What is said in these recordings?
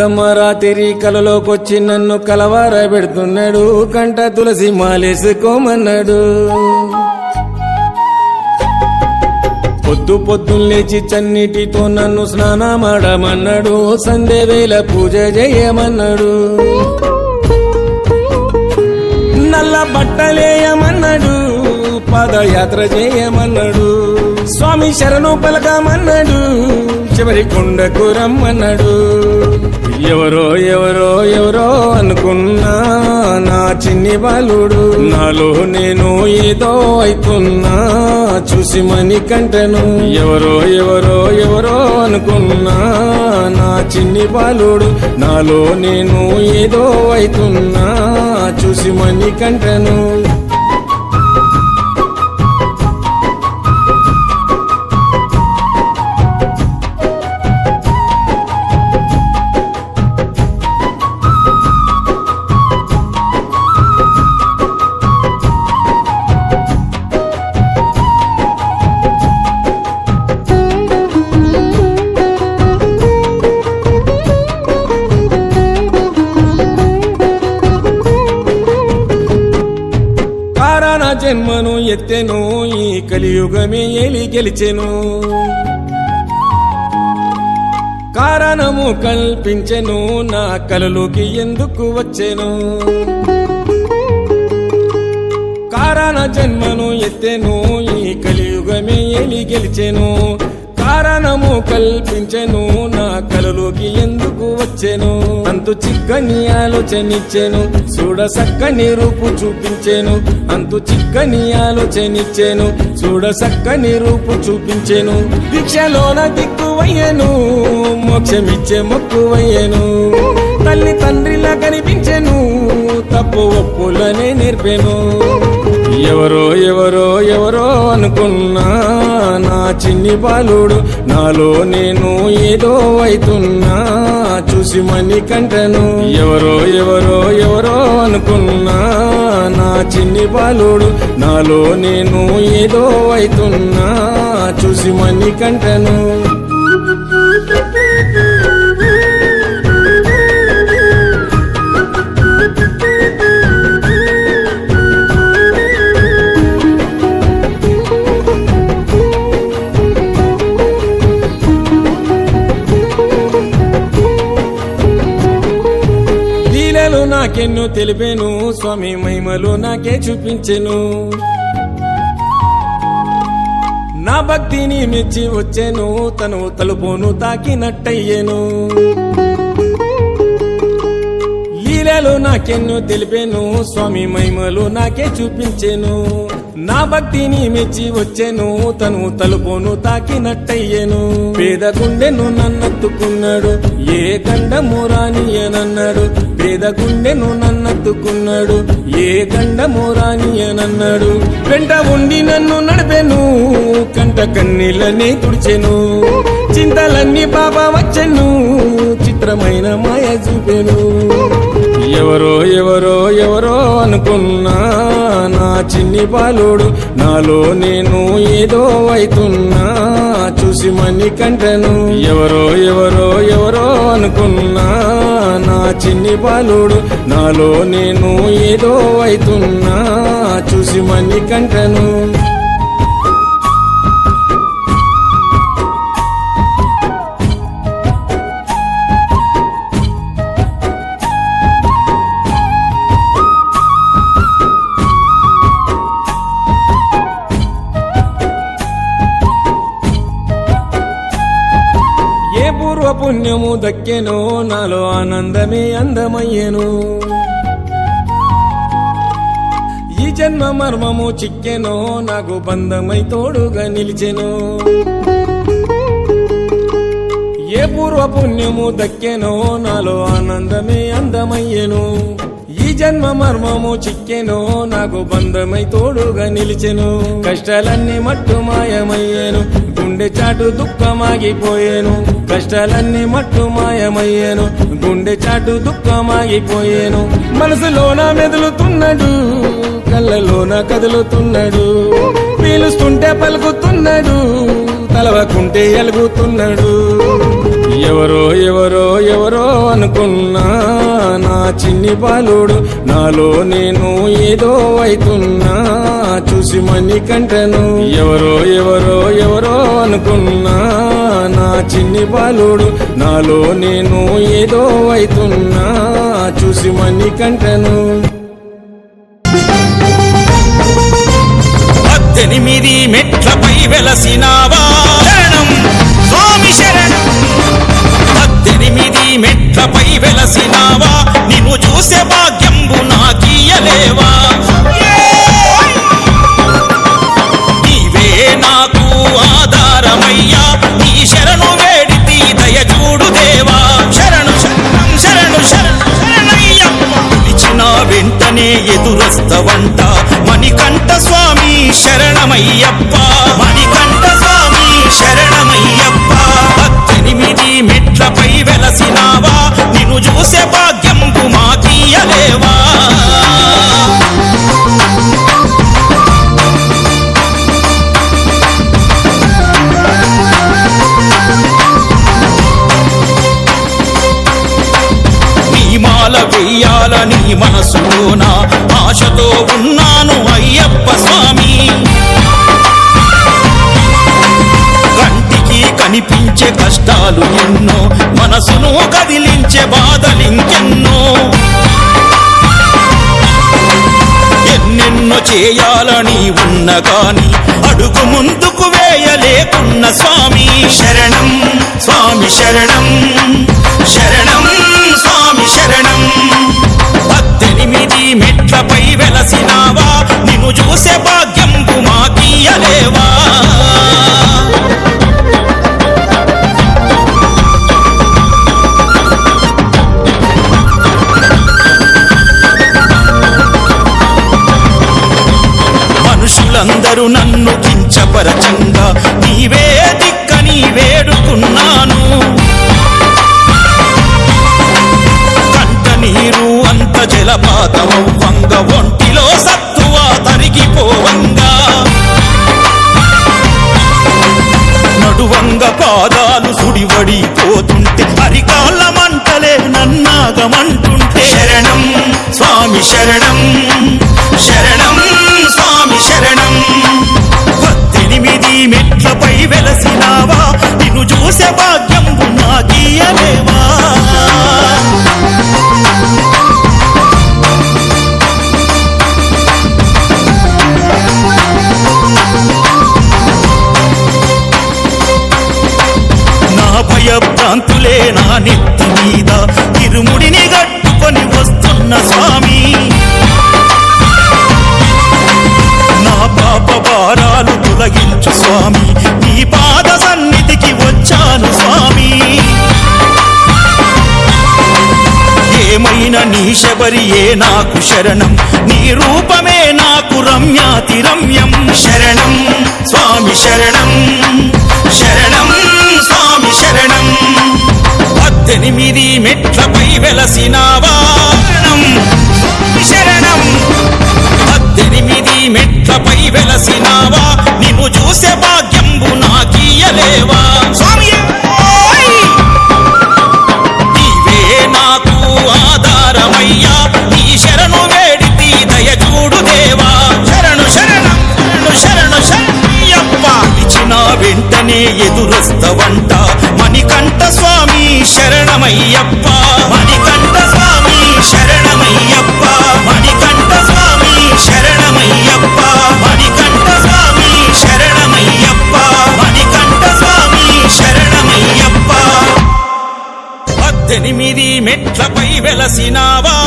పెద్దమ్మ రాత్రి కలలోకొచ్చి నన్ను కలవార పెడుతున్నాడు కంట తులసి మాలేసుకోమన్నాడు. పొద్దు పొద్దున్న లేచి చన్నిటితో నన్ను స్నానమాడమన్నాడు. సంధ్య వేళ పూజ చేయమన్నాడు. నల్ల బట్టలేయమన్నాడు పాదయాత్ర చేయమన్నాడు. స్వామి శరణు పలకమన్నాడు. చివరి కొండకు రమ్మన్నాడు. ఎవరో ఎవరో ఎవరో అనుకున్నా నా చిన్ని బాలుడు. నాలో నేను ఏదో అవుతున్నా చూసి మని కంటను. ఎవరో ఎవరో ఎవరో అనుకున్నా నా చిన్ని బాలుడు. నాలో నేను ఏదో అవుతున్నా చూసి మని కంటను. గెలిచెను. కారణము కల్పించెను నా కలలోకి ఎందుకు వచ్చెను? కారణ జన్మను ఎత్తెను ఈ కలియుగమే ఎలి గెలిచెను. కారణము కల్పించెను నా కలలోకి ఎందుకు వచ్చెను? అంతు చిక్కని ఆలోచనిచ్చెను చూడ సక్కని రూపు చూపించెను. అంతు చిక్కని ఆలోచనిచ్చెను చూడ సక్కని రూపు చూపించెను. దీక్షలోన దిక్కువయ్యను మోక్షమిచ్చే మొక్కువయ్యను. తల్లి తండ్రిలా కనిపించెను తప్పు ఒప్పులనే నేర్పెను. ఎవరో ఎవరో ఎవరో అనుకున్నా నా చిన్ని బాలుడు నాలో నేను ఏదో అవుతున్నా చూసి మని కంటను. ఎవరో ఎవరో ఎవరో అనుకున్నా నా చిన్ని బాలుడు నాలో నేను ఏదో అవుతున్నా చూసి మని కంటను. నాకెన్నో తెలిపాను స్వామి మహిమలు నాకే చూపించెను. నా భక్తిని మెచ్చి వచ్చాను తను తలుపును తాకినట్టయ్యేను. లీలలు నాకెన్నో తెలిపాను స్వామి మహిమలు నాకే చూపించెను. నా భక్తిని మెచ్చి వచ్చెను తను తలుపును తాకినట్టయ్యను. పేద గుండెను నన్నెత్తుకున్నాడు ఏ గండము రానియనన్నాడు. పేద గుండెను నన్నెత్తుకున్నాడు ఏ గండము రానియనన్నాడు. వెంట ఉండి నన్ను నడిపెను కంట కన్నీళ్ళనే తుడిచెను. చింతలన్నీ బాబా వచ్చెను చిత్రమైన మాయ చూపెను. ఎవరో ఎవరో ఎవరో అనుకున్నా చిన్ని బాలుడు. నాలో నేను ఏదో అవుతున్నా చూసి మని కంటను ఎవరో ఎవరో ఎవరో అనుకున్నా. నా చిన్ని బాలుడు నాలో నేను ఏదో అవుతున్నా చూసి మని కంటను పుణ్యము దక్కెను నాలో ఆనందమే అందమయ్యను. ఈ జన్మ మర్మము చిక్కెనో నాకు బంధమై తోడుగా నిలిచెను. ఏ పూర్వ పుణ్యము దక్కెనో నాలో ఆనందమే అందమయ్యేను. ఈ జన్మ మర్మము చిక్కెనో నాకు బంధమై తోడుగా నిలిచెను. కష్టాలన్నీ మట్టు మాయమయ్యను గుండె చాటు దుఃఖమాగిపోయేను. కష్టాలన్నీ మట్టు మాయమయ్యేను. గుండె చాటు దుఃఖమాగిపోయేను. మనసులోన మెదులుతున్నాడు కళ్ళలోన కదులుతున్నాడు. పీలుస్తుంటే పలుకుతున్నాడు తలవకుంటే ఎలుగుతున్నాడు. ఎవరో ఎవరో ఎవరో ఎవరో అనుకున్నా నా చిన్ని బాలుడు నాలో నేను ఏదో అవుతున్నా చూసి మని కంటను ఎవరో ఎవరో ఎవరో అనుకున్నా నా చిన్ని బాలుడు నాలో నేను ఏదో అవుతున్నా చూసి మని కంటను. పద్దెనిమిది మెట్లపై వెలసినావా? స్వామి శరణం. పద్దెనిమిది మెట్లపై వెలసినా కదిలించే బాధలింకెన్నో. ఎన్నెన్నో చేయాలని ఉన్న కాని అడుగు ముందుకు వేయలేకున్న స్వామి శరణం స్వామి శరణం శరణం స్వామి శరణం. పద్దెనిమిది మెట్లపై వెలసినావా? నిన్ను చూసే భాగ్యంబు మాకీయలేవా మనుషులందరూ నన్ను కించపరచంగా. నీవే దిక్కని వేడుకున్నాను. కంట నీరు అంత జలపాతమవ్వంగ. ఒంటిలో సత్తువా తరిగిపోవంగా. నడువంగ పాదాలు సుడివడి పోతుంటే అరికాళ్ళ మంటలే నన్నాగమంట ఉన్న స్వామి. నా పాప భారాలు తొలగించు స్వామి. నీ పాద సన్నిధికి వచ్చాను స్వామి. ఏమైనా నీ శబరియే నాకు శరణం? నీ రూపమే నాకు రమ్యాతి రమ్యం శరణం స్వామి శరణం. శరణం స్వామి శరణం. పద్దెనిమిది మెట్లపై వెలసినావా? వెలసినావా వెలసినావా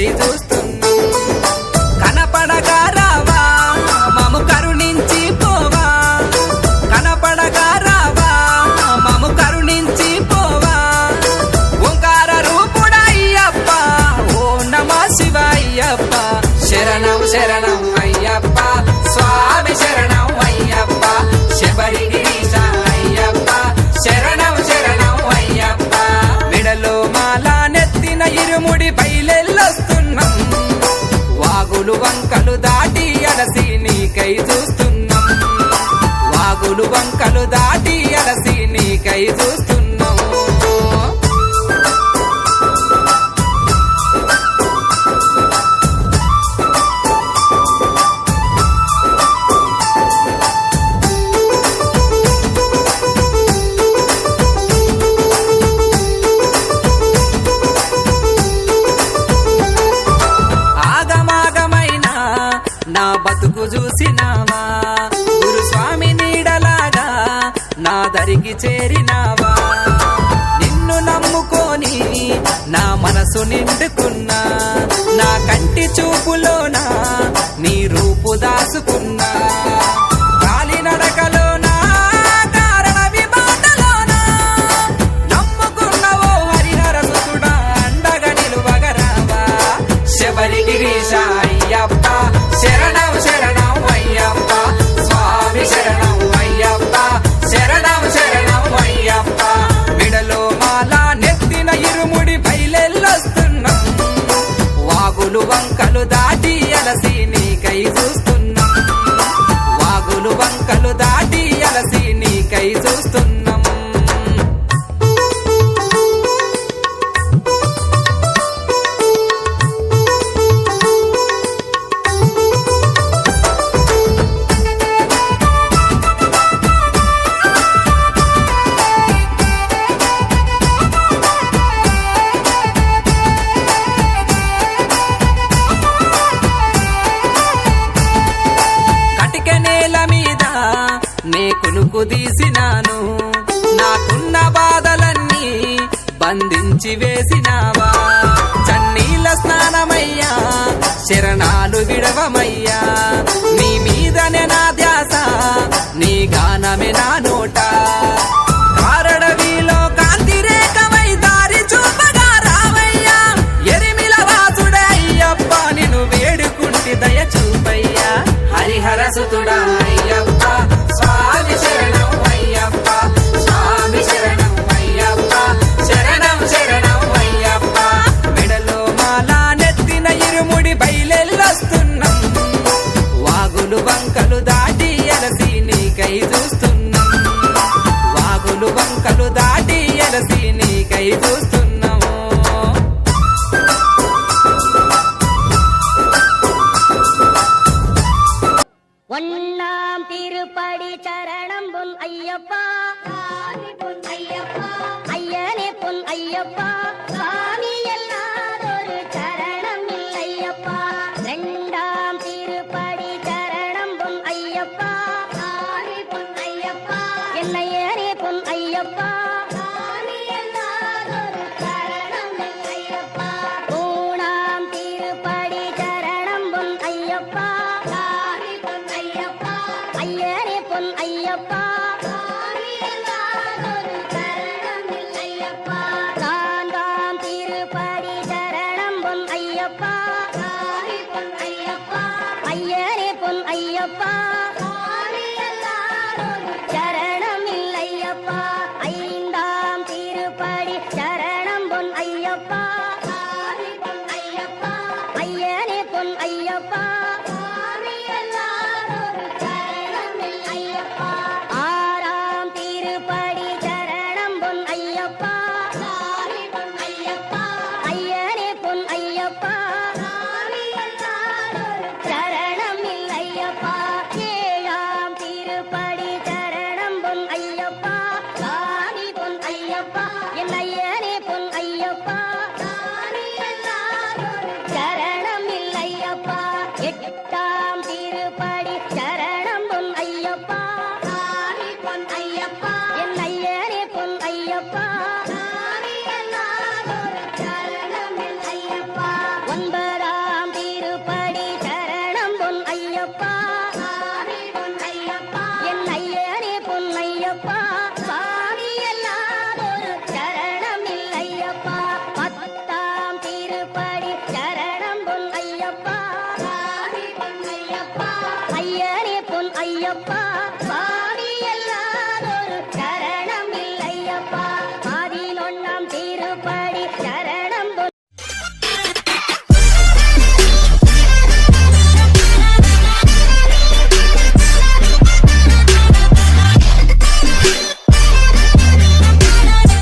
వాగులు వాగులు వంకలు దాటి అలసి నీకై చూస్తున్నాం. వాగులు వంకలు దాటి అలసి నీకై చూస్తున్నాం. నా దరికి చేరినావా? నిన్ను నమ్ముకొని నా మనసు నిండుకున్నా నా కంటి చూపులోనా నీ రూపు దాసుకున్నా? తీసినాను. నాకున్న బాధలన్నీ బంధించి వేసినావా? చన్నీల స్నానమయ్యా శరణాలు విడవమయ్యా. నీ మీదనే నా ధ్యాస నీ గానమే నాను పలు వంకలు దాటి ఎలసి నీకై చూస్తున్నావు ఒన్నాం చరణం అయ్యప్ప. అయ్యప్ప. అయ్యనే పుల్ అయ్యప్ప. ஐயப்பா అయ్యప్ప స్వామి